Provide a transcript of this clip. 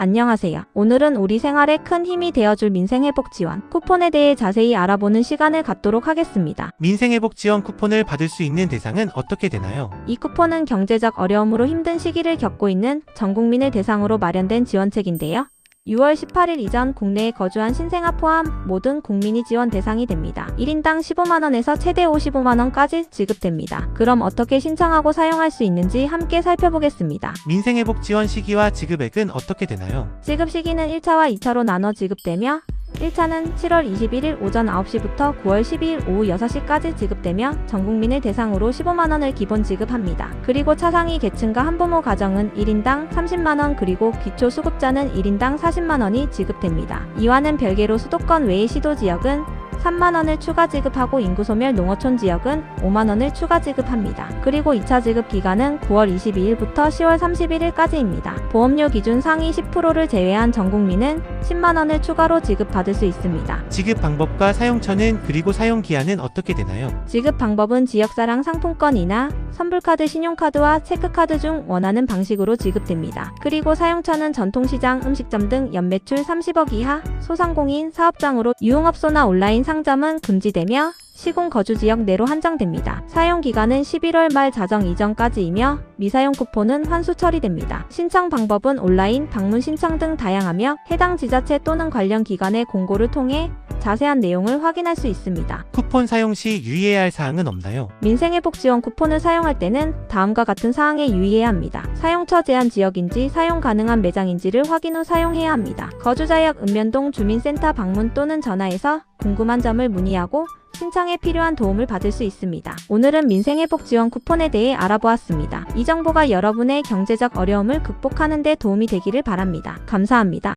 안녕하세요. 오늘은 우리 생활에 큰 힘이 되어줄 민생회복 지원 쿠폰에 대해 자세히 알아보는 시간을 갖도록 하겠습니다. 민생회복 지원 쿠폰을 받을 수 있는 대상은 어떻게 되나요? 이 쿠폰은 경제적 어려움으로 힘든 시기를 겪고 있는 전 국민을 대상으로 마련된 지원책인데요. 6월 18일 이전 국내에 거주한 신생아 포함 모든 국민이 지원 대상이 됩니다. 1인당 15만원에서 최대 55만원까지 지급됩니다. 그럼 어떻게 신청하고 사용할 수 있는지 함께 살펴보겠습니다. 민생회복 지원 시기와 지급액은 어떻게 되나요? 지급 시기는 1차와 2차로 나눠 지급되며 1차는 7월 21일 오전 9시부터 9월 12일 오후 6시까지 지급되며 전 국민을 대상으로 15만원을 기본 지급합니다. 그리고 차상위 계층과 한부모 가정은 1인당 30만원 그리고 기초 수급자는 1인당 40만원이 지급됩니다. 이와는 별개로 수도권 외의 시도 지역은 3만원을 추가 지급하고 인구소멸 농어촌 지역은 5만원을 추가 지급합니다. 그리고 2차 지급 기간은 9월 22일부터 10월 31일까지입니다. 보험료 기준 상위 10%를 제외한 전 국민은 10만원을 추가로 지급받을 수 있습니다. 지급 방법과 사용처는 그리고 사용 기한은 어떻게 되나요? 지급 방법은 지역사랑 상품권이나 선불카드, 신용카드와 체크카드 중 원하는 방식으로 지급됩니다. 그리고 사용처는 전통시장, 음식점 등 연매출 30억 이하 소상공인 사업장으로 유흥업소나 온라인 상점은 금지되며 시공 거주 지역 내로 한정됩니다. 사용 기간은 11월 말 자정 이전까지이며 미사용 쿠폰은 환수 처리됩니다. 신청 방법은 온라인, 방문 신청 등 다양하며 해당 지자체 또는 관련 기관의 공고를 통해 자세한 내용을 확인할 수 있습니다. 쿠폰 사용 시 유의해야 할 사항은 없나요? 민생회복 지원 쿠폰을 사용할 때는 다음과 같은 사항에 유의해야 합니다. 사용처 제한 지역인지 사용 가능한 매장인지를 확인 후 사용해야 합니다. 거주자역 읍면동 주민센터 방문 또는 전화해서 궁금한 점을 문의하고 신청에 필요한 도움을 받을 수 있습니다. 오늘은 민생회복 지원 쿠폰에 대해 알아보았습니다. 이 정보가 여러분의 경제적 어려움을 극복하는 데 도움이 되기를 바랍니다. 감사합니다.